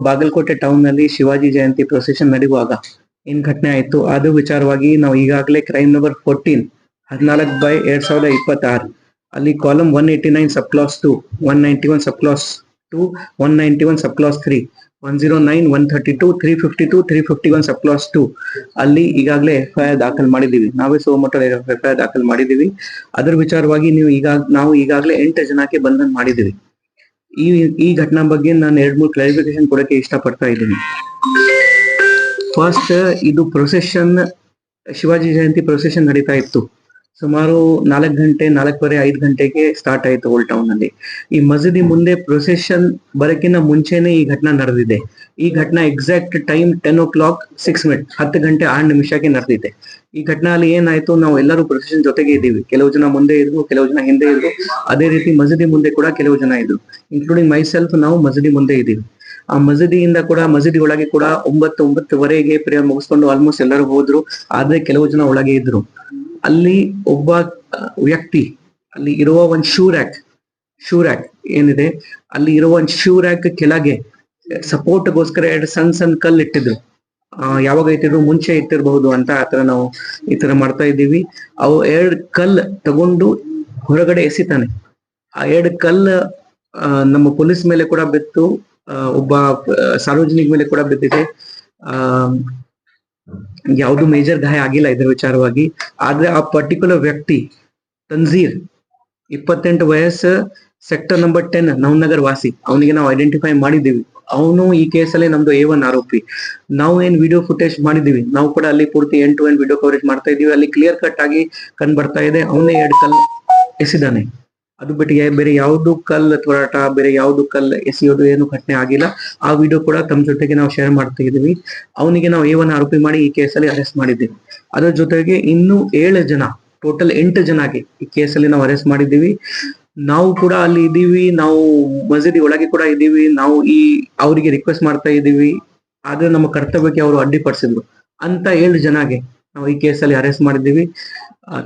ಬಾಗಲಕೋಟೆ ಟೌನ್ನಲ್ಲಿ ಶಿವಾಜಿ ಜಯಂತಿ ಪ್ರೊಸೆಷನ್ ನಡೆಯುವಾಗ ಏನ್ ಘಟನೆ ಆಯಿತು? ಅದು ವಿಚಾರವಾಗಿ ನಾವು ಈಗಾಗಲೇ ಕ್ರೈಮ್ ನಂಬರ್ ಫೋರ್ಟೀನ್ ಹದಿನಾಲ್ಕು ಬೈ ಎರಡ್ ಸಾವಿರದ ಇಪ್ಪತ್ತಾರು. ಅಲ್ಲಿ column one eighty nine sub clause two one ninety one sub clause two one ninety one sub clause three one zero nine one thirty two three fifty two three fifty one sub clause two ಅಲ್ಲಿ ಈಗಾಗಲೇ F I R ದಾಖಲು ಮಾಡಿದ್ದೀವಿ. ನಾವೇ ಸೋಮಟ್ಟ F I R ದಾಖಲು ಮಾಡಿದೀವಿ ಅದರ ವಿಚಾರವಾಗಿ ನೀವು ಈಗ ನಾವು ಈಗಾಗಲೇ ಎಂಟು ಜನಕ್ಕೆ ಬಂಧನ ಮಾಡಿದೀವಿ ಈ ಈ ಘಟನಾ ಬಗ್ಗೆ ನಾನು ಎರಡ್ ಮೂರು ಕ್ಲಾರಿಫಿಕೇಶನ್ ಕೊಡಕ್ಕೆ ಇಷ್ಟಪಡ್ತಾ ಇದ್ದೀನಿ. ಫಸ್ಟ್ ಇದು ಪ್ರೊಸೆಷನ್ ಶಿವಾಜಿ ಜಯಂತಿ ಪ್ರೊಸೆಷನ್ ನಡೀತಾ ಇತ್ತು. ಸುಮಾರು ನಾಲ್ಕು ಗಂಟೆ, ನಾಲ್ಕೂವರೆ, ಐದು ಗಂಟೆಗೆ ಸ್ಟಾರ್ಟ್ ಆಯ್ತು ಓಲ್ಡ್ ಟೌನ್ ಅಲ್ಲಿ. ಈ ಮಸೀದಿ ಮುಂದೆ ಪ್ರೊಸೆಷನ್ ಬರಕ್ಕಿಂತ ಮುಂಚೆನೆ ಈ ಘಟನೆ ನಡೆದಿದೆ. ಈ ಘಟನೆ exact time ten o'clock six minute ಹತ್ತು ಗಂಟೆ, ಆರು ನಿಮಿಷಕ್ಕೆ ನಡೆದಿದೆ. ಈ ಘಟನೆ ಅಲ್ಲಿ ಏನಾಯ್ತು, ನಾವು ಎಲ್ಲರೂ ಪ್ರೊಸೆಷನ್ ಜೊತೆಗೆ ಇದ್ದೀವಿ. ಕೆಲವು ಜನ ಮುಂದೆ ಇದ್ರು, ಕೆಲವು ಜನ ಹಿಂದೆ ಇದ್ರು. ಅದೇ ರೀತಿ ಮಸೀದಿ ಮುಂದೆ ಕೂಡ ಕೆಲವು ಜನ ಇದ್ರು. ಇನ್ಕ್ಲೂಡಿಂಗ್ ಮೈ ಸೆಲ್ಫ್ ನಾವು ಮಸೀದಿ ಮುಂದೆ ಇದ್ದೀವಿ. ಆ ಮಸೀದಿಯಿಂದ ಕೂಡ, ಮಸೀದಿ ಒಳಗೆ ಕೂಡ ಒಂಬತ್ತು, ಒಂಬತ್ತುವರೆಗೆ ಪ್ರೇಯರ್ ಮುಗಿಸ್ಕೊಂಡು ಆಲ್ಮೋಸ್ಟ್ ಎಲ್ಲರೂ ಹೋದ್ರು. ಆದ್ರೆ ಕೆಲವು ಜನ ಒಳಗೆ ಇದ್ರು. ಅಲ್ಲಿ ಒಬ್ಬ ವ್ಯಕ್ತಿ, ಅಲ್ಲಿ ಇರುವ ಒಂದ್ ಶೂ ರ್ಯಾಕ್ ಶೂ ರ್ಯಾಕ್ ಏನಿದೆ, ಅಲ್ಲಿ ಇರುವ ಒಂದ್ ಶೂ ರ್ಯಾಕ್ ಕೆಳಗೆ ಸಪೋರ್ಟ್ ಗೋಸ್ಕರ ಎರಡು ಸಣ್ಣ ಸಣ್ಣ ಕಲ್ಲು ಇಟ್ಟಿದ್ರು ಯಾವಾಗ ಇಟ್ಟಿದ್ರು, ಮುಂಚೆ ಇಟ್ಟಿರಬಹುದು ಅಂತ ಆತರ ನಾವು ಈ ತರ ಮಾಡ್ತಾ ಇದ್ದೀವಿ. ಅವು ಎರಡು ಕಲ್ ತಗೊಂಡು ಹೊರಗಡೆ ಎಸಿತಾನೆ. ಆ ಎರಡು ಕಲ್ ನಮ್ಮ ಪೊಲೀಸ್ ಮೇಲೆ ಕೂಡ ಬಿತ್ತು ಒಬ್ಬ ಸಾರ್ವಜನಿಕ ಮೇಲೆ ಕೂಡ ಬಿದ್ದಿದೆ. ಯಾವುದು ಮೇಜರ್ ಗಾಯ ಆಗಿಲ್ಲ ಇದ್ರ ವಿಚಾರವಾಗಿ. ಆದ್ರೆ ಆ ಪರ್ಟಿಕ್ಯುಲರ್ ವ್ಯಕ್ತಿ ತನ್ಜೀರ್ ಇಪ್ಪತ್ತೆಂಟು ವಯಸ್ಸು ಸೆಕ್ಟರ್ ನಂಬರ್ ಟೆನ್ ನವನಗರ್ ವಾಸಿ. ಅವನಿಗೆ ನಾವು ಐಡೆಂಟಿಫೈ ಮಾಡಿದ್ದೀವಿ. ಅವನು ಈ ಕೇಸಲ್ಲೇ ನಮ್ದು ಎ ಒನ್ ಆರೋಪಿ. ನಾವು ಏನ್ ವಿಡಿಯೋ ಫುಟೇಜ್ ಮಾಡಿದೀವಿ ನಾವು ಕೂಡ ಅಲ್ಲಿ ಪೂರ್ತಿ ಎಂಟು ಎಂಡ್ ವಿಡಿಯೋ ಕವರೇಜ್ ಮಾಡ್ತಾ ಇದೀವಿ ಅಲ್ಲಿ ಕ್ಲಿಯರ್ ಕಟ್ ಆಗಿ ಕಂಡು ಬರ್ತಾ ಇದೆ. ಅವನೇ ಎರಡು ಕಲ್ ಎಸಿದಾನೆ. ಅದು ಬಿಟ್ಟು ಯಾ- ಬೇರೆ ಯಾವ್ದು ಕಲ್ ತೋರಾಟ ಬೇರೆ ಯಾವ್ದು ಕಲ್ ಎಸೆಯೋದು ಏನು ಘಟನೆ ಆಗಿಲ್ಲ. ಆ ವಿಡಿಯೋ ಕೂಡ ತಮ್ಮ ಜೊತೆಗೆ ನಾವು ಶೇರ್ ಮಾಡ್ತಾ ಇದೀವಿ ಅವನಿಗೆ ನಾವು ಏವನ್ನ ಆರೋಪಿ ಮಾಡಿ ಈ ಕೇಸಲ್ಲಿ ಅರೆಸ್ಟ್ ಮಾಡಿದ್ದೀವಿ. ಅದರ ಜೊತೆಗೆ ಇನ್ನೂ ಏಳು ಜನ ಟೋಟಲ್ ಎಂಟು ಜನಗೆ ಈ ಕೇಸಲ್ಲಿ ನಾವು ಅರೆಸ್ಟ್ ಮಾಡಿದ್ದೀವಿ. ನಾವು ಕೂಡ ಅಲ್ಲಿ ಇದ್ದೀವಿ, ನಾವು ಮಸೀದಿ ಒಳಗೆ ಕೂಡ ಇದ್ದೀವಿ, ನಾವು ಈ ಅವರಿಗೆ ರಿಕ್ವೆಸ್ಟ್ ಮಾಡ್ತಾ ಇದ್ದೀವಿ. ಆದ್ರೆ ನಮ್ಮ ಕರ್ತವ್ಯಕ್ಕೆ ಅವರು ಅಡ್ಡಿಪಡಿಸಿದ್ರು. ಅಂತ ಏಳು ಜನಗೆ ನಾವು ಈ ಕೇಸಲ್ಲಿ ಅರೆಸ್ಟ್ ಮಾಡಿದ್ದೀವಿ.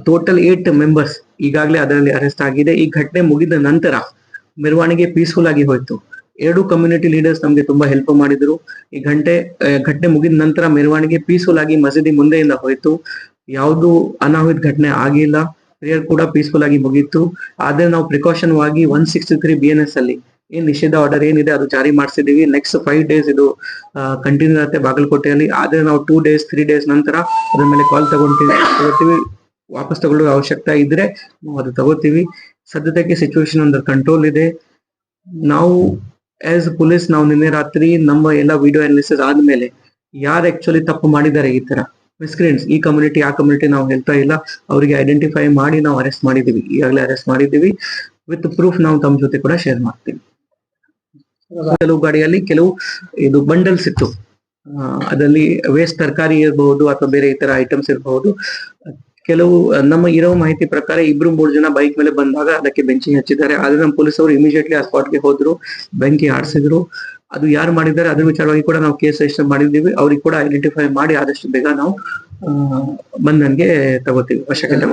ಟೋಟಲ್ ಏಟ್ ಮೆಂಬರ್ಸ್ ಈಗಾಗಲೇ ಅದರಲ್ಲಿ ಅರೆಸ್ಟ್ ಆಗಿದೆ. ಈ ಘಟನೆ ಮುಗಿದ ನಂತರ ಮೆರವಣಿಗೆ ಪೀಸ್ಫುಲ್ ಆಗಿ ಹೋಯ್ತು. ಎರಡು ಕಮ್ಯುನಿಟಿ ಲೀಡರ್ಸ್ ನಮಗೆ ತುಂಬಾ ಹೆಲ್ಪ್ ಮಾಡಿದ್ರು. ಈ ಘಂಟೆ ಘಟನೆ ಮುಗಿದ ನಂತರ ಮೆರವಣಿಗೆ ಪೀಸ್ಫುಲ್ ಆಗಿ ಮಸೀದಿ ಮುಂದೆಯಿಂದ ಹೋಯ್ತು. ಯಾವುದು ಅನಾಹುತ ಘಟನೆ ಆಗಿಲ್ಲ. ಪ್ರೇಯರ್ ಕೂಡ ಪೀಸ್ಫುಲ್ ಆಗಿ ಮುಗೀತು. ಆದ್ರೆ ನಾವು ಪ್ರಿಕಾಷನ್ ಆಗಿ one sixty three B N S ಅಲ್ಲಿ ಏನ್ ನಿಷೇಧ ಆರ್ಡರ್ ಏನಿದೆ ಅದು ಜಾರಿ ಮಾಡಿಸಿದೀವಿ ನೆಕ್ಸ್ಟ್ ಫೈವ್ ಡೇಸ್ ಇದು ಕಂಟಿನ್ಯೂ ಇರುತ್ತೆ ಬಾಗಲಕೋಟೆಯಲ್ಲಿ. ಆದ್ರೆ ನಾವು ಟೂ ಡೇಸ್ ತ್ರೀ ಡೇಸ್ ನಂತರ ಅದ್ರ ಮೇಲೆ ಕಾಲ್ ತಗೊಂತೀವಿ ವಾಪಸ್ ತಗೊಳ್ಳೋ ಅವಶ್ಯಕತೆ ಇದ್ರೆ ನಾವು ಅದು ತಗೋತೀವಿ. ಸದ್ಯದಕ್ಕೆ ಸಿಚುವೇಶನ್ ಅಂದ್ರೆ ಕಂಟ್ರೋಲ್ ಇದೆ. ನಾವು ಆಸ್ ಪೊಲೀಸ್ ನಾವು ನಿನ್ನೆ ರಾತ್ರಿ ನಮ್ಮ ಎಲ್ಲ ವಿಡಿಯೋ ಅನಾಲಿಸಿಸ್ ಆದ್ಮೇಲೆ ಯಾರು ಆಕ್ಚುಲಿ ತಪ್ಪು ಮಾಡಿದ್ದಾರೆ ಈ ತರ? ಮಿಸ್ಕ್ರೀನ್ಸ್ ಈ ಕಮ್ಯುನಿಟಿ ಆ ಕಮ್ಯುನಿಟಿ ನಾವು ಹೇಳ್ತಾ ಇಲ್ಲ. ಅವರಿಗೆ ಐಡೆಂಟಿಫೈ ಮಾಡಿ ನಾವು ಅರೆಸ್ಟ್ ಮಾಡಿದೀವಿ ಈಗಾಗಲೇ ಅರೆಸ್ಟ್ ಮಾಡಿದೀವಿ ವಿತ್ ಪ್ರೂಫ್ ನಾವು ತಮ್ಮ ಜೊತೆ ಕೂಡ ಶೇರ್ ಮಾಡ್ತೀವಿ. ಕೆಲವು ಗಾಡಿಯಲ್ಲಿ ಕೆಲವು ಇದು ಬಂಡಲ್ಸ್ ಇತ್ತು. ಅದರಲ್ಲಿ ವೇಸ್ಟ್ ತರಕಾರಿ ಇರಬಹುದು ಅಥವಾ ಬೇರೆ ಇತರ ಐಟಮ್ಸ್ ಇರಬಹುದು. ಕೆಲವು ನಮ್ಮ ಇರೋ ಮಾಹಿತಿ ಪ್ರಕಾರ ಇಬ್ರು ಮೂರು ಜನ ಬೈಕ್ ಮೇಲೆ ಬಂದಾಗ ಅದಕ್ಕೆ ಬೆಂಕಿ ಹಚ್ಚಿದ್ದಾರೆ. ಆದ್ರೆ ನಮ್ಮ ಪೊಲೀಸ್ ಅವರು ಇಮಿಡಿಯೇಟ್ಲಿ ಆ ಸ್ಪಾಟ್ಗೆ ಹೋದ್ರು ಬೆಂಕಿ ಆಡಿಸಿದ್ರು. ಅದು ಯಾರು ಮಾಡಿದ್ದಾರೆ ಅದ್ರ ವಿಚಾರವಾಗಿ ಕೂಡ ನಾವು ಕೇಸ್ ರಿಜಿಸ್ಟರ್ ಮಾಡಿದ್ದೀವಿ. ಅವ್ರಿಗೆ ಕೂಡ ಐಡೆಂಟಿಫೈ ಮಾಡಿ ಆದಷ್ಟು ಬೇಗ ನಾವು ಬಂದಂಗೆ ಬಂಧನ್ಗೆ ತಗೋತೀವಿ. ಅವಶ್ಯಕತೆ?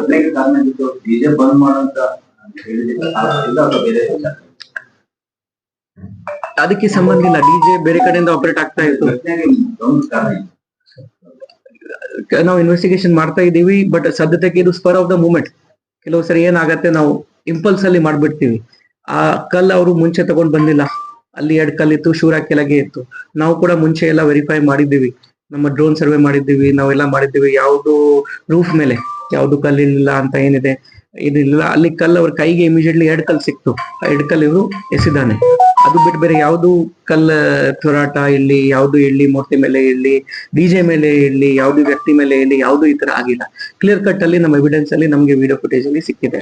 ಅದಕ್ಕೆ ಸಂಬಂಧ ಇಲ್ಲ. ಡಿಜೆ ಬೇರೆ ಕಡೆಯಿಂದ ಆಪರೇಟ್ ಆಗ್ತಾ ಇತ್ತು. ನಾವು ಇನ್ವೆಸ್ಟಿಗೇಷನ್ ಮಾಡ್ತಾ ಇದ್ದೀವಿ ಬಟ್ ಸದ್ಯಕ್ಕೆ ಇದು ಸ್ಪರ್ ಆಫ್ ದ ಮೂಮೆಂಟ್ ಕೆಲವು ಸರಿ ಏನಾಗತ್ತೆ ನಾವು ಇಂಪಲ್ಸ್ ಅಲ್ಲಿ ಮಾಡ್ಬಿಡ್ತೀವಿ. ಆ ಕಲ್ ಅವರು ಮುಂಚೆ ತಗೊಂಡ್ ಬಂದಿಲ್ಲ. ಅಲ್ಲಿ ಎರಡು ಕಲ್ ಇತ್ತು, ಶೂರ ಕೆಳಗೆ ಇತ್ತು. ನಾವು ಕೂಡ ಮುಂಚೆ ಎಲ್ಲ ವೆರಿಫೈ ಮಾಡಿದ್ದೀವಿ. ನಮ್ಮ ಡ್ರೋನ್ ಸರ್ವೆ ಮಾಡಿದ್ದೀವಿ, ನಾವೆಲ್ಲ ಮಾಡಿದ್ದೀವಿ. ಯಾವುದು ರೂಫ್ ಮೇಲೆ, ಯಾವುದು ಕಲ್ ಇಲ್ಲ ಅಂತ ಏನಿದೆ, ಇದಿಲ್ಲ. ಅಲ್ಲಿ ಕಲ್ ಅವ್ರ ಕೈಗೆ ಇಮಿಡಿಯೇಟ್ಲಿ ಎರಡು ಕಲ್ ಸಿಕ್ತು. ಆ ಎರಡು ಕಲ್ ಇವರು ಎಸಿದಾನೆ. ಅದು ಬಿಟ್ಟು ಬೇರೆ ಯಾವುದು ಕಲ್ಲ ತೋರಾಟ ಇಲ್ಲಿ ಯಾವುದು ಇರಲಿ ಮೂರ್ತಿ ಮೇಲೆ ಇರಲಿ ಡಿಜೆ ಮೇಲೆ ಇಲ್ಲಿ ಯಾವುದು ವ್ಯಕ್ತಿ ಮೇಲೆ ಇಲ್ಲಿ ಯಾವುದು ಈ ತರ ಆಗಿಲ್ಲ. ಕ್ಲಿಯರ್ ಕಟ್ ಅಲ್ಲಿ ನಮ್ಮ ಎವಿಡೆನ್ಸ್ ಅಲ್ಲಿ ನಮಗೆ ವಿಡಿಯೋ ಫುಟೇಜ್ ಅಲ್ಲಿ ಸಿಕ್ಕಿದೆ.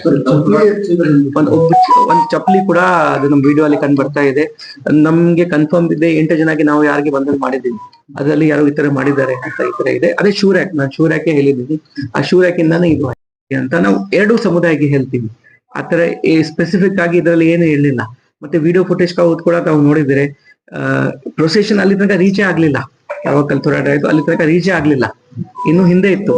ಒಂದ್ ಒಬ್ಬ ಒಂದ್ ಚಪ್ಪಲಿ ಕೂಡ ಅದು ನಮ್ ವಿಡಿಯೋ ಅಲ್ಲಿ ಕಂಡು ಬರ್ತಾ ಇದೆ. ನಮ್ಗೆ ಕನ್ಫರ್ಮ್ ಇದೆ ಎಂಟು ಜನಕ್ಕೆ ನಾವು ಯಾರಿಗೆ ಬಂಧನ ಮಾಡಿದ್ದೀವಿ. ಅದರಲ್ಲಿ ಯಾರು ಈ ತರ ಮಾಡಿದ್ದಾರೆ ಅಂತ ಈ ತರ ಇದೆ. ಅದೇ ಶೂರ್ಯಾಕ್ ನಾನು ಶೂರ್ಯಾಕೆ ಹೇಳಿದ್ದೀನಿ. ಆ ಶೂರ್ಯಾಕಿಂದಾನೇ ಇದು ಅಂತ ನಾವು ಎರಡು ಸಮುದಾಯಕ್ಕೆ ಹೇಳ್ತೀವಿ. ಆತರ ಸ್ಪೆಸಿಫಿಕ್ ಆಗಿ ಇದರಲ್ಲಿ ಏನು ಹೇಳಿಲ್ಲ ಮತ್ತೆ ವಿಡಿಯೋ ಫುಟೇಜ್ ಕೂಡ ತಾವು ನೋಡಿದ್ರೆ ಪ್ರೊಸೆಷನ್ ಅಲ್ಲಿ ತನಕ ರೀಚೇ ಆಗ್ಲಿಲ್ಲ. ಯಾವಾಗ ಕಲ್ತೋರಾಟ ಆಯ್ತು ಅಲ್ಲಿ ತನಕ ರೀಚೇ ಆಗ್ಲಿಲ್ಲ. ಇನ್ನು ಹಿಂದೆ ಇತ್ತು.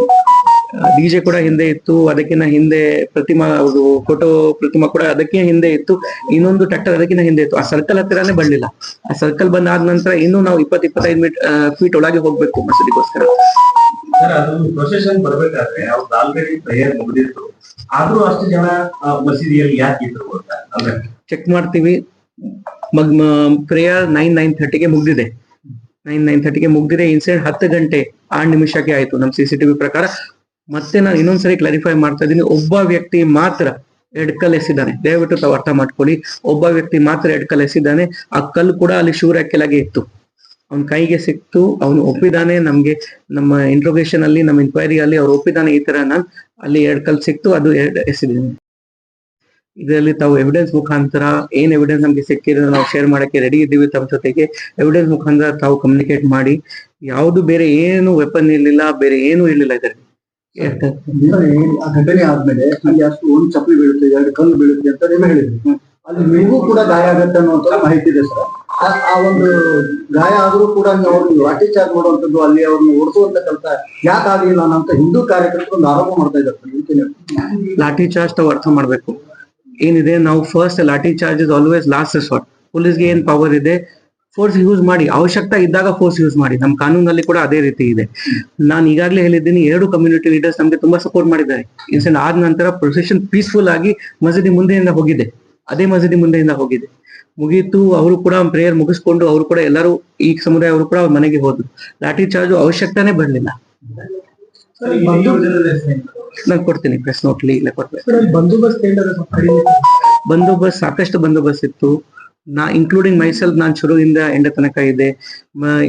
ಡಿಜೆ ಕೂಡ ಹಿಂದೆ ಇತ್ತು ಅದಕ್ಕಿಂತ ಹಿಂದೆ ಪ್ರತಿಮಾ ಅವರು ಫೋಟೋ ಪ್ರತಿಮಾ ಕೂಡ ಅದಕ್ಕೆ ಹಿಂದೆ ಇತ್ತು. ಇನ್ನೊಂದು ಟ್ರ್ಯಾಕ್ಟರ್ ಅದಕ್ಕಿಂತ ಹಿಂದೆ ಇತ್ತು. ಆ ಸರ್ಕಲ್ ಹತ್ತಿರನೇ ಬರಲಿಲ್ಲ ಆ ಸರ್ಕಲ್ ಬಂದಾದ ನಂತರ ಇನ್ನು ನಾವು ಇಪ್ಪತ್ ಇಪ್ಪತ್ತೈದು ಮೀಟ್ ಫೀಟ್ ಒಳಗೆ ಹೋಗ್ಬೇಕು ಮಸೀದಿಗೋಸ್ಕರ. ಪ್ರೊಸೆಷನ್ ಬರ್ಬೇಕಾದ್ರೆ ಆಲ್ರೆಡಿ ಆದ್ರೂ ಅಷ್ಟು ಜನ ಮಸೀದಿಯಲ್ಲಿ ಯಾಕೆ ಇದ್ರು ಚೆಕ್ ಮಾಡ್ತೀವಿ. ಮಗ್ ಪ್ರೇಯರ್ ನೈನ್ ನೈನ್ ಥರ್ಟಿಗೆ ಮುಗ್ದಿದೆ. ನೈನ್ ನೈನ್ ಥರ್ಟಿಗೆ ಮುಗ್ದಿದೆ. ಇನ್ಸಿಡೆಂಟ್ ಹತ್ತು ಗಂಟೆ ಆರು ನಿಮಿಷಕ್ಕೆ ಆಯ್ತು ನಮ್ಮ ಸಿ ಸಿ ಪ್ರಕಾರ. ಮತ್ತೆ ನಾನು ಇನ್ನೊಂದ್ಸರಿ ಕ್ಲಾರಿಫೈ ಮಾಡ್ತಾ ಇದ್ದೀನಿ. ಒಬ್ಬ ವ್ಯಕ್ತಿ ಮಾತ್ರ ಎರಡ್ ಕಲ್ ಎಸಿದ್ದಾನೆ. ದಯವಿಟ್ಟು ತಾವು ಅರ್ಥ ಮಾಡ್ಕೊಳ್ಳಿ. ಒಬ್ಬ ವ್ಯಕ್ತಿ ಮಾತ್ರ ಎರಡ್ ಕಲ್ ಎಸಿದ್ದಾನೆ. ಆ ಕಲ್ಲು ಕೂಡ ಅಲ್ಲಿ ಶೂರ ಕೆಳಗೆ ಇತ್ತು. ಅವನ ಕೈಗೆ ಸಿಕ್ತು. ಅವನು ಒಪ್ಪಿದಾನೆ. ನಮ್ಗೆ ನಮ್ಮ ಇಂಟ್ರೋಗೇಷನ್ ಅಲ್ಲಿ, ನಮ್ಮ ಇನ್ಕ್ವೈರಿ ಅಲ್ಲಿ ಅವ್ರು ಒಪ್ಪಿದಾನೆ ಈ ತರ. ನಾನು ಅಲ್ಲಿ ಎರಡ್ ಕಲ್ ಸಿಕ್ತು. ಅದು ಎಸಿದ್ದೀನಿ. ಇದರಲ್ಲಿ ತಾವು ಎವಿಡೆನ್ಸ್ ಮುಖಾಂತರ ಏನ್ ಎವಿಡೆನ್ಸ್ ನಮಗೆ ಸಿಕ್ಕಿದ್ರೆ ನಾವು ಶೇರ್ ಮಾಡಕ್ಕೆ ರೆಡಿ ಇದ್ದೀವಿ ತಮ್ಮ ಜೊತೆಗೆ ಎವಿಡೆನ್ಸ್ ಮುಖಾಂತರ ತಾವು ಕಮ್ಯುನಿಕೇಟ್ ಮಾಡಿ ಯಾವುದು ಬೇರೆ ಏನು ವೆಪನ್ ಇರ್ಲಿಲ್ಲ ಬೇರೆ ಏನು ಇರ್ಲಿಲ್ಲ ಇದರಲ್ಲಿ. ಆ ಘಟನೆ ಆದ್ಮೇಲೆ ಅಲ್ಲಿ ಅಷ್ಟು ಒಂದು ಚಪ್ಪಲಿ ಬೀಳುತ್ತೆ ಎರಡು ಕಲ್ಲು ಬೀಳುತ್ತೆ ಅಂತ ನಿಮ್ಗೆ ಹೇಳಿದ್ರು. ಅಲ್ಲಿ ನಿಮಗೂ ಕೂಡ ಗಾಯ ಆಗತ್ತೆ ಅನ್ನುವಂತ ಮಾಹಿತಿ ಇದೆ ಸರ್. ಆ- ಒಂದು ಗಾಯ ಆದ್ರೂ ಕೂಡ ಅವ್ರನ್ನ ಲಾಠಿ ಚಾರ್ಜ್ ಮಾಡುವಂತದ್ದು ಅಲ್ಲಿ ಅವ್ರನ್ನ ಓಡಿಸುವಂತ ಕೆಲಸ ಯಾಕಾಗಲಿಲ್ಲ ಅಂತ ಹಿಂದೂ ಕಾರ್ಯಕರ್ತರು ಒಂದು ಆರೋಪ ಮಾಡ್ತಾ ಇದ್ದಾರೆ ಲಾಠಿ ಚಾರ್ಜ್ ತಾವು ಅರ್ಥ ಮಾಡ್ಬೇಕು. ಏನಿದೆ ನಾವು first lathi charge is always last resort ಪೊಲೀಸ್ಗೆ ಏನ್ ಪವರ್ ಇದೆ? ಫೋರ್ಸ್ ಯೂಸ್ ಮಾಡಿ. ಅವಶ್ಯಕತೆ ಇದ್ದಾಗ ಫೋರ್ಸ್ ಯೂಸ್ ಮಾಡಿ. ನಮ್ಮ ಕಾನೂನಲ್ಲಿ ಕೂಡ ಅದೇ ರೀತಿ ಇದೆ. ನಾನು ಈಗಾಗಲೇ ಹೇಳಿದ್ದೀನಿ ಎರಡು ಕಮ್ಯುನಿಟಿ ಲೀಡರ್ಸ್ ನಮಗೆ ತುಂಬಾ ಸಪೋರ್ಟ್ ಮಾಡಿದ್ದಾರೆ. ಇನ್ಸಿಡೆಂಟ್ ಆದ ನಂತರ ಪ್ರೊಸೆಷನ್ ಪೀಸ್ಫುಲ್ ಆಗಿ ಮಸೀದಿ ಮುಂದೆಯಿಂದ ಹೋಗಿದೆ. ಅದೇ ಮಸೀದಿ ಮುಂದೆಯಿಂದ ಹೋಗಿದೆ. ಮುಗೀತು ಅವರು ಕೂಡ ಪ್ರೇಯರ್ ಮುಗಿಸ್ಕೊಂಡು ಅವರು ಕೂಡ ಎಲ್ಲರೂ ಈ ಸಮುದಾಯ ಅವರು ಕೂಡ ಅವ್ರ ಮನೆಗೆ ಹೋದ್ರು. ಲಾಠಿ ಚಾರ್ಜ್ ಅವಶ್ಯಕತೆನೇ ಬರಲಿಲ್ಲ. ನಾನು ಕೊಡ್ತೀನಿ ಪ್ರೆಸ್ ನೋಟ್ಲಿ ಇಲ್ಲ ಕೊಡ್ತೀನಿ. ಬಂದೋಬಸ್ತ್ ಸಾಕಷ್ಟು ಬಂದೋಬಸ್ತ್ ಇತ್ತು. ನಾ ಇನ್ಕ್ಲೂಡಿಂಗ್ ಮೈಸೆಲ್ಫ್ ನಾನು ಶುರುವಿಂದ ಎಂಡ ತನಕ ಇದೆ.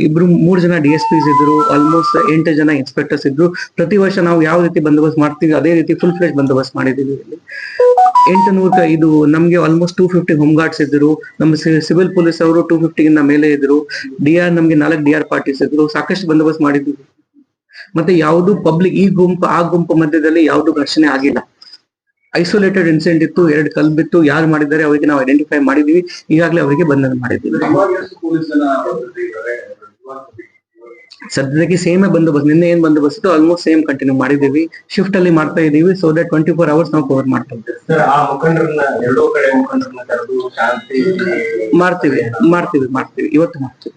ಇಬ್ರು ಮೂರು ಜನ ಡಿ ಎಸ್ ಪಿಸ್ ಇದ್ರು ಆಲ್ಮೋಸ್ಟ್ ಎಂಟು ಜನ ಇನ್ಸ್ಪೆಕ್ಟರ್ಸ್ ಇದ್ರು. ಪ್ರತಿ ವರ್ಷ ನಾವು ಯಾವ ರೀತಿ ಬಂದೋಬಸ್ತ್ ಮಾಡ್ತೀವಿ ಅದೇ ರೀತಿ ಫುಲ್ ಫ್ಲೆಜ್ ಬಂದೋಬಸ್ತ್ ಮಾಡಿದೀವಿ ಇಲ್ಲಿ. ಎಂಟು ನೂರ ಇದು ನಮಗೆ almost two fifty home guards ಇದ್ರು. ನಮ್ಮ ಸಿವಿಲ್ ಪೊಲೀಸ್ ಅವರು ಟೂ ಫಿಫ್ಟಿಗಿಂತ ಮೇಲೆ ಇದ್ರು. ಡಿ ಆರ್ ನಮ್ಗೆ ನಾಲ್ಕು ಡಿ ಆರ್ ಪಾರ್ಟೀಸ್ ಇದ್ರು. ಸಾಕಷ್ಟು ಬಂದೋಬಸ್ತ್ ಮಾಡಿದ್ವಿ ಮತ್ತೆ ಯಾವುದು ಪಬ್ಲಿಕ್ ಈ ಗುಂಪು ಆ ಗುಂಪು ಮಧ್ಯದಲ್ಲಿ ಯಾವುದು ಘರ್ಷಣೆ ಆಗಿಲ್ಲ. ಐಸೋಲೇಟೆಡ್ ಇನ್ಸಿಡೆಂಟ್ ಇತ್ತು ಎರಡು ಕಲ್ ಬಿತ್ತು ಯಾರು ಮಾಡಿದ್ದಾರೆ ಅವರಿಗೆ ನಾವು ಐಡೆಂಟಿಫೈ ಮಾಡಿದೀವಿ ಈಗಾಗಲೇ ಅವರಿಗೆ ಬಂಧನ ಮಾಡಿದ್ದೀವಿ. ಸದ್ಯಕ್ಕೆ ಸೇಮ್ ಬಂದೋಬಸ್ತ್ ನಿನ್ನೆ ಏನ್ ಬಂದೋಬಸ್ತ್ ಆಲ್ಮೋಸ್ಟ್ ಸೇಮ್ ಕಂಟಿನ್ಯೂ ಮಾಡಿದೀವಿ ಶಿಫ್ಟ್ ಅಲ್ಲಿ ಮಾಡ್ತಾ ಇದೀವಿ so that twenty four hours ನಾವು ಕವರ್ ಮಾಡ್ತಾ ಇದ್ದೀವಿ. ಮಾಡ್ತೀವಿ ಮಾಡ್ತೀವಿ ಮಾಡ್ತೀವಿ ಇವತ್ತು ಮಾಡ್ತೀವಿ.